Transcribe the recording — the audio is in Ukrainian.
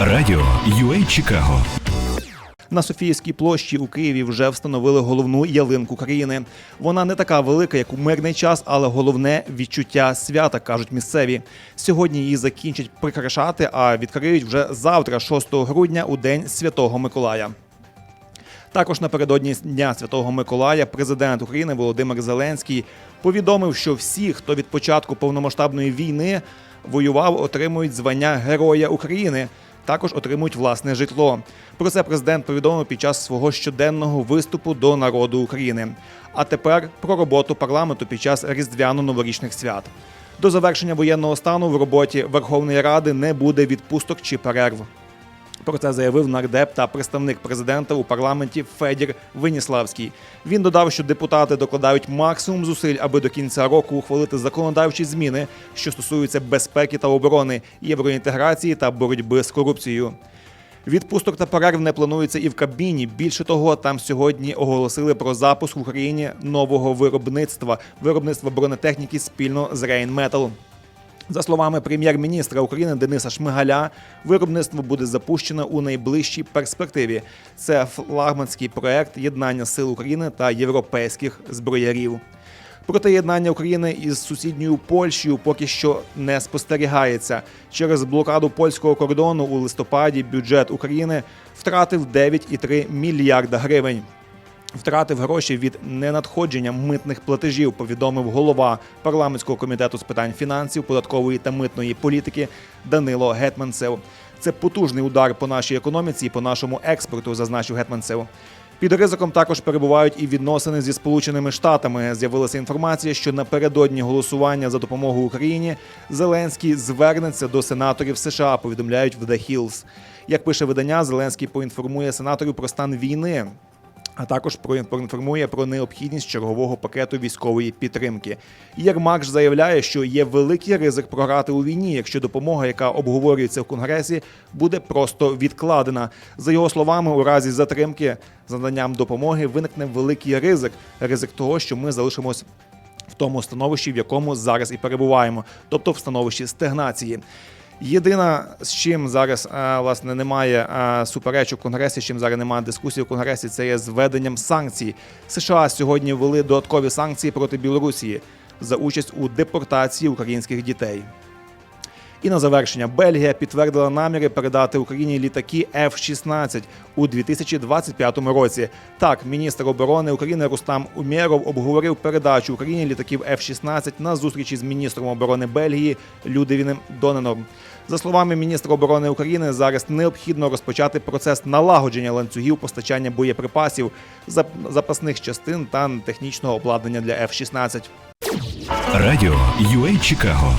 Радіо UA Чикаго На Софіївській площі у Києві вже встановили головну ялинку країни. Вона не така велика, як у мирний час, але головне відчуття свята, кажуть місцеві. Сьогодні її закінчать прикрашати, а відкриють вже завтра, 6 грудня, у день Святого Миколая. Також напередодні Дня Святого Миколая президент України Володимир Зеленський повідомив, що всі, хто від початку повномасштабної війни воював, отримують звання Героя України. Також отримують власне житло. Про це президент повідомив під час свого щоденного виступу до народу України. А тепер про роботу парламенту під час різдвяно-новорічних свят. До завершення воєнного стану в роботі Верховної Ради не буде відпусток чи перерв. Про це заявив нардеп та представник президента у парламенті Федір Веніславський. Він додав, що депутати докладають максимум зусиль, аби до кінця року ухвалити законодавчі зміни, що стосуються безпеки та оборони, євроінтеграції та боротьби з корупцією. Відпусток та перерв не планується і в Кабміні. Більше того, там сьогодні оголосили про запуск в Україні нового виробництва виробництва бронетехніки спільно з Rheinmetall. За словами прем'єр-міністра України Дениса Шмигаля, виробництво буде запущено у найближчій перспективі. Це флагманський проект єднання сил України та європейських зброярів. Проте єднання України із сусідньою Польщею поки що не спостерігається. Через блокаду польського кордону у листопаді бюджет України втратив 9,3 мільярда гривень. Втратив гроші від ненадходження митних платежів, повідомив голова парламентського комітету з питань фінансів, податкової та митної політики Данило Гетманцев. Це потужний удар по нашій економіці і по нашому експорту, зазначив Гетманцев. Під ризиком також перебувають і відносини зі Сполученими Штатами. З'явилася інформація, що напередодні голосування за допомогу Україні Зеленський звернеться до сенаторів США. Повідомляють в The Hills. Як пише видання, Зеленський поінформує сенаторів про стан війни а також про- проінформує про необхідність чергового пакету військової підтримки. Єрмак ж заявляє, що є великий ризик програти у війні, якщо допомога, яка обговорюється в конгресі, буде просто відкладена. За його словами, у разі затримки з наданням допомоги виникне великий ризик ризик того, що ми залишимось. В тому становищі, в якому зараз і перебуваємо, тобто в становищі стагнації. Єдина, з чим зараз е, власне немає е, суперечок в конгресі, з чим зараз немає дискусії в конгресі, це є зведенням санкцій. США сьогодні ввели додаткові санкції проти Білорусі за участь у депортації українських дітей. І на завершення Бельгія підтвердила наміри передати Україні літаки F-16 у 2025 році. Так, міністр оборони України Рустам Умєров обговорив передачу Україні літаків F-16 на зустрічі з міністром оборони Бельгії Людивіним Доненом. За словами міністра оборони України, зараз необхідно розпочати процес налагодження ланцюгів постачання боєприпасів, зап- запасних частин та технічного обладнання для F-16. Радіо UA Чикаго